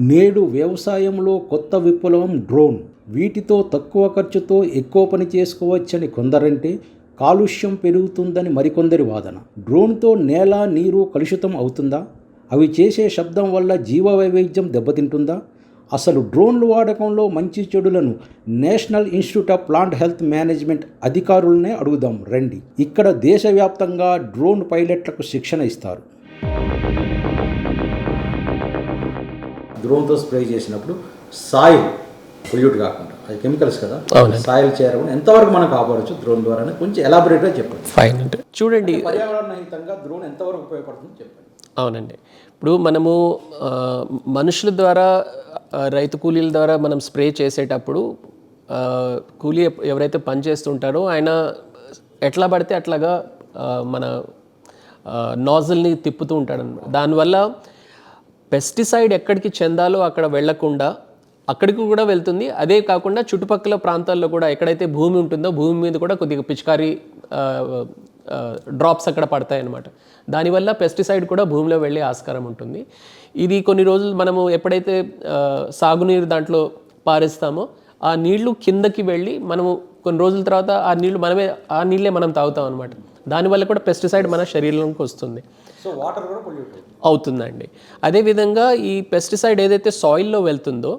నేడు వ్యవసాయంలో కొత్త విప్లవం డ్రోన్. వీటితో తక్కువ ఖర్చుతో ఎక్కువ పని చేసుకోవచ్చని కొందరంటే కాలుష్యం పెరుగుతుందని మరికొందరి వాదన. డ్రోన్తో నేల నీరు కలుషితం అవుతుందా? అవి చేసే శబ్దం వల్ల జీవ వైవిధ్యం దెబ్బతింటుందా? అసలు డ్రోన్లు వాడకంలో మంచి చెడులను national institute of plant health management అధికారులనే అడుగుదాం. రండి. ఇక్కడ దేశవ్యాప్తంగా డ్రోన్ పైలట్లకు శిక్షణ ఇస్తారు. డ్రోన్తో స్ప్రే చేసినప్పుడు సాయిల్ పొల్యూట్ కాకుండా. అది కెమికల్స్ కదా? అవునండి. సాయిల్ చేరకుండా ఎంతవరకు మనం కాపాడచ్చు? డ్రోన్ ద్వారా కొంచెం ఎలాబొరేట్గా చెప్పండి. ఫైన్ అంటే చూడండి పర్యావరణహితంగా డ్రోన్ ఎంతవరకు ఉపయోగపడుతుందో చెప్పండి. అవునండి. ఇప్పుడు మనము మనుషుల ద్వారా రైతు కూలీల ద్వారా మనం స్ప్రే చేసేటప్పుడు కూలీ ఎవరైతే పని చేస్తుంటారో ఆయన ఎట్లా పడితే అట్లాగా మన నాజిల్ని తిప్పుతూ ఉంటాడు అనమాట దానివల్ల పెస్టిసైడ్ ఎక్కడికి చెందాలో అక్కడ వెళ్ళకుండా అక్కడికి కూడా వెళ్తుంది. అదే కాకుండా చుట్టుపక్కల ప్రాంతాల్లో కూడా ఎక్కడైతే భూమి ఉంటుందో భూమి మీద కూడా కొద్దిగా పిచికారీ డ్రాప్స్ అక్కడ పడతాయి అన్నమాట దానివల్ల పెస్టిసైడ్ కూడా భూమిలో వెళ్ళే ఆస్కారం ఉంటుంది. ఇది కొన్ని రోజులు మనము ఎప్పుడైతే సాగునీరు దాంట్లో పారేస్తామో ఆ నీళ్ళు కిందకి వెళ్ళి మనము కొన్ని రోజుల తర్వాత ఆ నీళ్ళు మనమే ఆ నీళ్ళే మనం తాగుతాం అనమాట దానివల్ల కూడా పెస్టిసైడ్ మన శరీరంలోకి వస్తుంది. సో వాటర్ కూడా పొల్యూట్ అవుతుందండి. అదేవిధంగా ఈ పెస్టిసైడ్ ఏదైతే సాయిల్లో వెళ్తుందో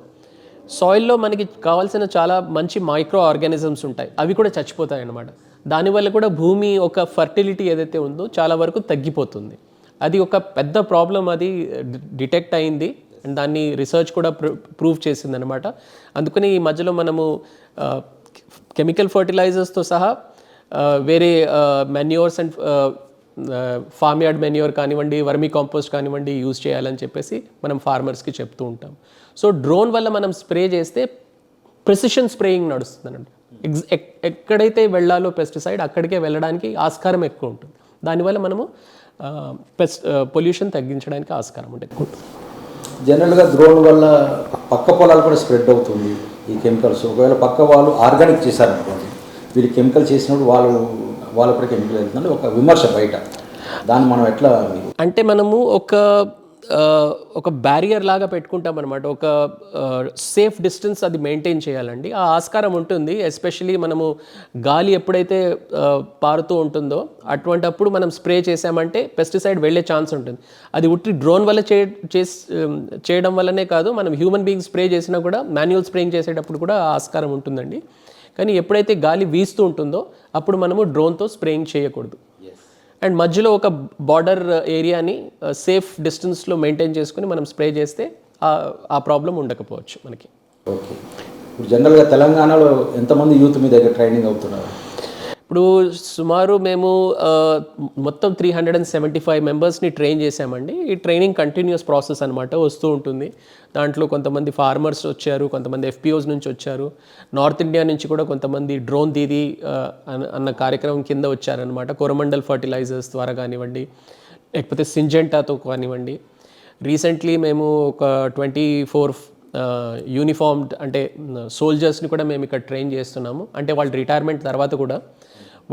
సాయిల్లో మనకి కావాల్సిన చాలా మంచి మైక్రో ఆర్గానిజమ్స్ ఉంటాయి. అవి కూడా చచ్చిపోతాయి అన్నమాట దానివల్ల కూడా భూమి ఒక ఫర్టిలిటీ ఏదైతే ఉందో చాలా వరకు తగ్గిపోతుంది. అది ఒక పెద్ద ప్రాబ్లం అది డిటెక్ట్ అయింది. అండ్ దాన్ని రీసెర్చ్ కూడా ప్రూవ్ చేసింది అనమాట అందుకని ఈ మధ్యలో మనము కెమికల్ ఫర్టిలైజర్స్తో సహా Uh, వేరే manures and farm yard manure కానివ్వండి వర్మీ కాంపోస్ట్ కానివ్వండి యూజ్ చేయాలని చెప్పేసి మనం ఫార్మర్స్కి చెప్తూ ఉంటాం. సో డ్రోన్ వల్ల మనం స్ప్రే చేస్తే ప్రెసిషన్ స్ప్రేయింగ్ నడుస్తుందండి. ఎగ్జ్ ఎక్కడైతే వెళ్ళాలో పెస్టిసైడ్ అక్కడికే వెళ్ళడానికి ఆస్కారం ఎక్కువ ఉంటుంది. దానివల్ల మనము uh, పెస్ట్ పొల్యూషన్ uh, తగ్గించడానికి ఆస్కారం ఉంటుంది ఎక్కువ ఉంటుంది. జనరల్గా డ్రోన్ వల్ల పక్క పొలాలు కూడా స్ప్రెడ్ అవుతుంది ఈ కెమికల్స్ ఒకవేళ పక్క వాళ్ళు ఆర్గానిక్ చేశారనుకోండి వీళ్ళు కెమికల్ చేసినప్పుడు వాళ్ళు వాళ్ళు కూడా కెమికల్ వెళ్తుందంటే ఒక విమర్శ బయట. దాన్ని మనం ఎట్లా అంటే మనము ఒక ఒక బ్యారియర్ లాగా పెట్టుకుంటాం అనమాట ఒక సేఫ్ డిస్టెన్స్ అది మెయింటైన్ చేయాలండి. ఆ ఆస్కారం ఉంటుంది ఎస్పెషలీ మనము గాలి ఎప్పుడైతే పారుతూ ఉంటుందో అటువంటప్పుడు మనం స్ప్రే చేసామంటే పెస్టిసైడ్ వెళ్ళే ఛాన్స్ ఉంటుంది. అది ఉట్టి డ్రోన్ వల్ల చే చేస్ చేయడం వల్లనే కాదు మనం హ్యూమన్ బీయింగ్ స్ప్రే చేసినా కూడా మాన్యువల్ స్ప్రేయింగ్ చేసేటప్పుడు కూడా ఆ ఆస్కారం ఉంటుందండి. కానీ ఎప్పుడైతే గాలి వీస్తూ ఉంటుందో అప్పుడు మనము డ్రోన్తో స్ప్రేయింగ్ చేయకూడదు. అండ్ మధ్యలో ఒక బార్డర్ ఏరియాని సేఫ్ డిస్టెన్స్లో మెయింటైన్ చేసుకుని మనం స్ప్రే చేస్తే ఆ- ఆ ప్రాబ్లం ఉండకపోవచ్చు మనకి. ఓకే ఇప్పుడు జనరల్గా తెలంగాణలో ఎంతమంది యూత్ మీ దగ్గర ట్రైనింగ్ అవుతున్నారు? ఇప్పుడు సుమారు మేము మొత్తం three hundred and seventy five మెంబర్స్ని ట్రైన్ చేశామండి. ఈ ట్రైనింగ్ కంటిన్యూస్ ప్రాసెస్ అనమాట వస్తూ ఉంటుంది. దాంట్లో కొంతమంది ఫార్మర్స్ వచ్చారు కొంతమంది ఎఫ్పిఓస్ నుంచి వచ్చారు. నార్త్ ఇండియా నుంచి కూడా కొంతమంది డ్రోన్ దీది అన్న- కార్యక్రమం కింద వచ్చారనమాట కోరమండల్ ఫర్టిలైజర్స్ ద్వారా కానివ్వండి లేకపోతే సింజెంటాతో కానివ్వండి. రీసెంట్లీ మేము ఒక ట్వంటీ ఫోర్ యూనిఫామ్డ్ అంటే సోల్జర్స్ని కూడా మేము ఇక్కడ ట్రైన్ చేస్తున్నాము. అంటే వాళ్ళు రిటైర్మెంట్ తర్వాత కూడా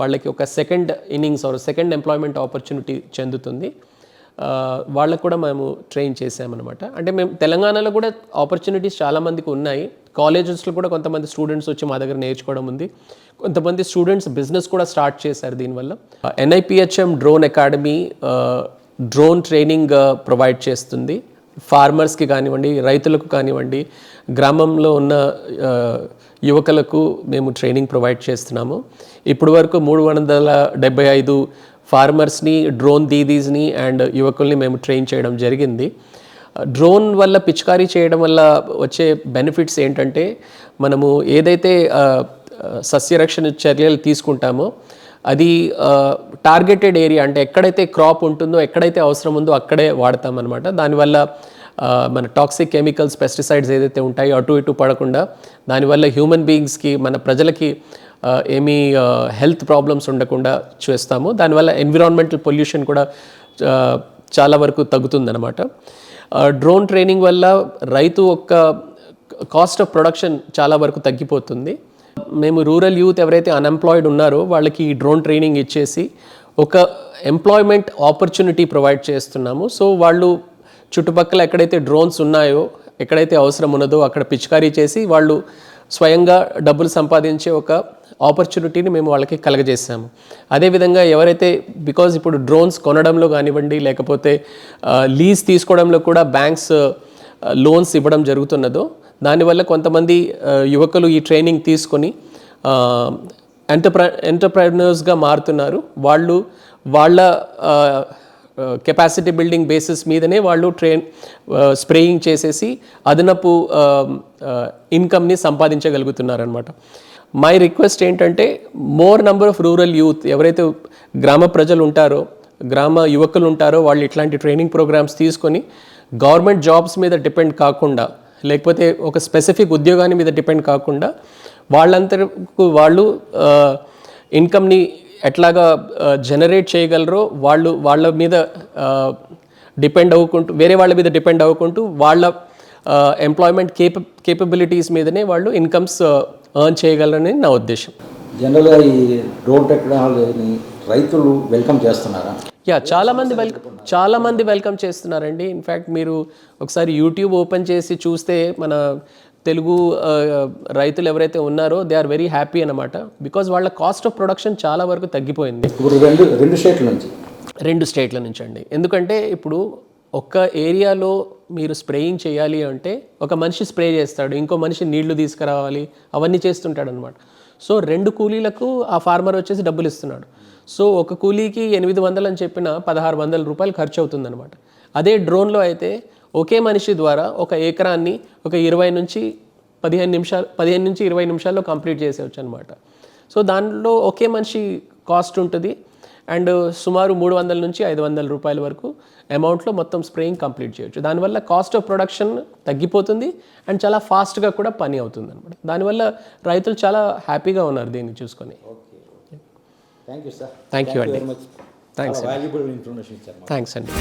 వాళ్ళకి ఒక second innings or second employment opportunity చెందుతుంది. వాళ్ళకు కూడా మేము ట్రైన్ చేసామన్నమాట అంటే మేము తెలంగాణలో కూడా ఆపర్చునిటీస్ చాలామందికి ఉన్నాయి. కాలేజెస్లో కూడా కొంతమంది స్టూడెంట్స్ వచ్చి మా దగ్గర నేర్చుకోవడం ఉంది. కొంతమంది స్టూడెంట్స్ బిజినెస్ కూడా స్టార్ట్ చేశారు దీనివల్ల. NIPHM drone academy drone training provide చేస్తుంది. ఫార్మర్స్కి కానివ్వండి రైతులకు కానివ్వండి గ్రామంలో ఉన్న యువకులకు మేము ట్రైనింగ్ ప్రొవైడ్ చేస్తున్నాము. ఇప్పటి వరకు మూడు వందల డెబ్బై ఐదు ఫార్మర్స్ని డ్రోన్ దీదీస్ని అండ్ యువకుల్ని మేము ట్రైన్ చేయడం జరిగింది. డ్రోన్ వల్ల పిచికారీ చేయడం వల్ల వచ్చే బెనిఫిట్స్ ఏంటంటే మనము ఏదైతే సస్యరక్షణ చర్యలు తీసుకుంటామో అది టార్గెటెడ్ ఏరియా అంటే ఎక్కడైతే క్రాప్ ఉంటుందో ఎక్కడైతే అవసరం ఉందో అక్కడే వాడతాం అనమాట దానివల్ల మన టాక్సిక్ కెమికల్స్ పెస్టిసైడ్స్ ఏదైతే ఉంటాయో అటు ఇటు పడకుండా దానివల్ల హ్యూమన్ బీయింగ్స్కి మన ప్రజలకి ఏమీ హెల్త్ ప్రాబ్లమ్స్ ఉండకుండా చేస్తాము. దానివల్ల ఎన్విరాన్మెంటల్ పొల్యూషన్ కూడా చాలా వరకు తగ్గుతుందన్నమాట. డ్రోన్ ట్రైనింగ్ వల్ల రైతు యొక్క కాస్ట్ ఆఫ్ ప్రొడక్షన్ చాలా వరకు తగ్గిపోతుంది. మేము రూరల్ యూత్ ఎవరైతే అన్ఎంప్లాయిడ్ ఉన్నారో వాళ్ళకి ఈ డ్రోన్ ట్రైనింగ్ ఇచ్చేసి ఒక ఎంప్లాయ్మెంట్ ఆపర్చునిటీ ప్రొవైడ్ చేస్తున్నాము. సో వాళ్ళు చుట్టుపక్కల ఎక్కడైతే డ్రోన్స్ ఉన్నాయో ఎక్కడైతే అవసరం ఉన్నదో అక్కడ పిచికారీ చేసి వాళ్ళు స్వయంగా డబ్బులు సంపాదించే ఒక ఆపర్చునిటీని మేము వాళ్ళకి కలగజేసాము అదేవిధంగా ఎవరైతే బికాజ్ ఇప్పుడు డ్రోన్స్ కొనడంలో కానివ్వండి లేకపోతే లీజ్ తీసుకోవడంలో కూడా బ్యాంక్స్ లోన్స్ ఇవ్వడం జరుగుతున్నదో దానివల్ల కొంతమంది యువకులు ఈ ట్రైనింగ్ తీసుకొని ఎంటర్ప్ర ఎంటర్ప్రైనర్స్గా మారుతున్నారు. వాళ్ళు వాళ్ళ కెపాసిటీ బిల్డింగ్ బేసిస్ మీదనే వాళ్ళు ట్రైన్ స్ప్రేయింగ్ చేసేసి అదనపు ఇన్కమ్ని సంపాదించగలుగుతున్నారు అనమాట మై రిక్వెస్ట్ ఏంటంటే more number of rural youth ఎవరైతే గ్రామ ప్రజలు ఉంటారో గ్రామ యువకులు ఉంటారో వాళ్ళు ఇట్లాంటి ట్రైనింగ్ ప్రోగ్రామ్స్ తీసుకొని గవర్నమెంట్ జాబ్స్ మీద డిపెండ్ కాకుండా లేకపోతే ఒక స్పెసిఫిక్ ఉద్యోగాన్ని మీద డిపెండ్ కాకుండా వాళ్ళంతకు వాళ్ళు ఇన్కమ్ని ఎట్లాగా జనరేట్ చేయగలరో వాళ్ళు వాళ్ళ మీద డిపెండ్ అవ్వకుంటూ వేరే వాళ్ళ మీద డిపెండ్ అవ్వకుంటూ వాళ్ళ ఎంప్లాయ్మెంట్ కేప కేపబిలిటీస్ మీదనే వాళ్ళు ఇన్కమ్స్ ఎర్న్ చేయగలరని నా ఉద్దేశం. జనరల్గా ఈ డ్రోన్ టెక్నాలజీని రైతులు వెల్కమ్ చేస్తున్నారా? యా చాలా మంది వెల్కమ్ చాలా మంది వెల్కమ్ చేస్తున్నారండి ఇన్ఫ్యాక్ట్ మీరు ఒకసారి యూట్యూబ్ ఓపెన్ చేసి చూస్తే మన తెలుగు రైతులు ఎవరైతే ఉన్నారో దే ఆర్ వెరీ హ్యాపీ అనమాట బికాజ్ వాళ్ళ కాస్ట్ ఆఫ్ ప్రొడక్షన్ చాలా వరకు తగ్గిపోయింది. ఇప్పుడు రెండు రెండు స్టేట్ల నుంచి. రెండు స్టేట్ల నుంచి అండి. ఎందుకంటే ఇప్పుడు ఒక్క ఏరియాలో మీరు స్ప్రేయింగ్ చేయాలి అంటే ఒక మనిషి స్ప్రే చేస్తాడు ఇంకో మనిషి నీళ్ళు తీసుకురావాలి అవన్నీ చేస్తుంటాడు అనమాట సో రెండు కూలీలకు ఆ ఫార్మర్ వచ్చేసి డబ్బులు ఇస్తున్నాడు. సో ఒక కూలీకి ఎనిమిది వందలు అని చెప్పిన పదహారు వందల రూపాయలు ఖర్చు అవుతుందన్నమాట. అదే డ్రోన్లో అయితే ఒకే మనిషి ద్వారా ఒక ఎకరాన్ని ఒక ఇరవై నుంచి పదిహేను నిమిషాలు పదిహేను నుంచి ఇరవై నిమిషాల్లో కంప్లీట్ చేసేవచ్చు అనమాట సో దాంట్లో ఒకే మనిషి కాస్ట్ ఉంటుంది. అండ్ సుమారు మూడు వందల నుంచి ఐదు వందల రూపాయల వరకు అమౌంట్లో మొత్తం స్ప్రేయింగ్ కంప్లీట్ చేయొచ్చు. దానివల్ల కాస్ట్ ఆఫ్ ప్రొడక్షన్ తగ్గిపోతుంది అండ్ చాలా ఫాస్ట్గా కూడా పని అవుతుంది అనమాట దానివల్ల రైతులు చాలా హ్యాపీగా ఉన్నారు దీన్ని చూసుకొని. Thank you sir thank you అండి. థ్యాంక్స్ వాల్యుబుల్ ఇన్ఫర్మేషన్ ఇచ్చారు థ్యాంక్స్ అండి.